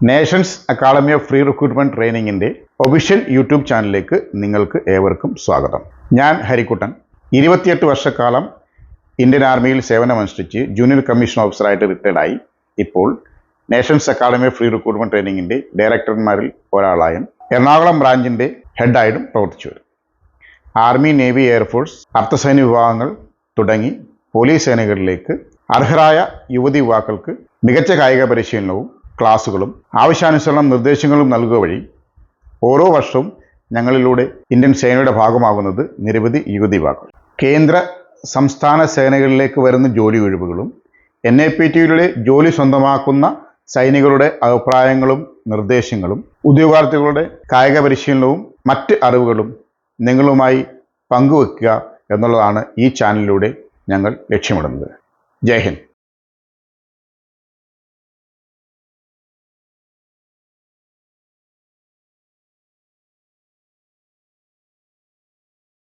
Nations academy of free recruitment ട്രെയിനിങ്ങിന്റെ official YouTube ചാനലിലേക്ക് നിങ്ങൾക്ക് ഏവർക്കും സ്വാഗതം. ഞാൻ ഹരിക്കുട്ടൻ ഇരുപത്തിയെട്ട് വർഷക്കാലം ഇന്ത്യൻ ആർമിയിൽ സേവനമനുഷ്ഠിച്ച് ജൂനിയർ കമ്മീഷൻ ഓഫീസറായിട്ട് റിട്ടയർഡായി ഇപ്പോൾ nations academy of free recruitment ട്രെയിനിങ്ങിന്റെ ഡയറക്ടർമാരിൽ ഒരാളായും എറണാകുളം ബ്രാഞ്ചിന്റെ ഹെഡായിട്ടും പ്രവർത്തിച്ചു വരും. ആർമി നേവി എയർഫോഴ്സ് അർദ്ധസൈനിക വിഭാഗങ്ങൾ തുടങ്ങി പോലീസ് സേനകളിലേക്ക് അർഹരായ യുവതി യുവാക്കൾക്ക് മികച്ച കായിക പരിശീലനവും ക്ലാസുകളും ആവശ്യാനുസരണം നിർദ്ദേശങ്ങളും നൽകുക വഴി ഓരോ വർഷവും ഞങ്ങളിലൂടെ ഇന്ത്യൻ സേനയുടെ ഭാഗമാകുന്നത് നിരവധി യുവതി യുവാക്കൾ കേന്ദ്ര സംസ്ഥാന സേനകളിലേക്ക് വരുന്ന ജോലി ഒഴിവുകളും എൻ എ പി ടിയിലൂടെ ജോലി സ്വന്തമാക്കുന്ന സൈനികരുടെ അഭിപ്രായങ്ങളും നിർദ്ദേശങ്ങളും ഉദ്യോഗാർത്ഥികളുടെ കായിക പരിശീലനവും മറ്റ് അറിവുകളും നിങ്ങളുമായി പങ്കുവെക്കുക എന്നുള്ളതാണ് ഈ ചാനലിലൂടെ ഞങ്ങൾ ലക്ഷ്യമിടുന്നത്. ജയ് ഹിന്ദ്.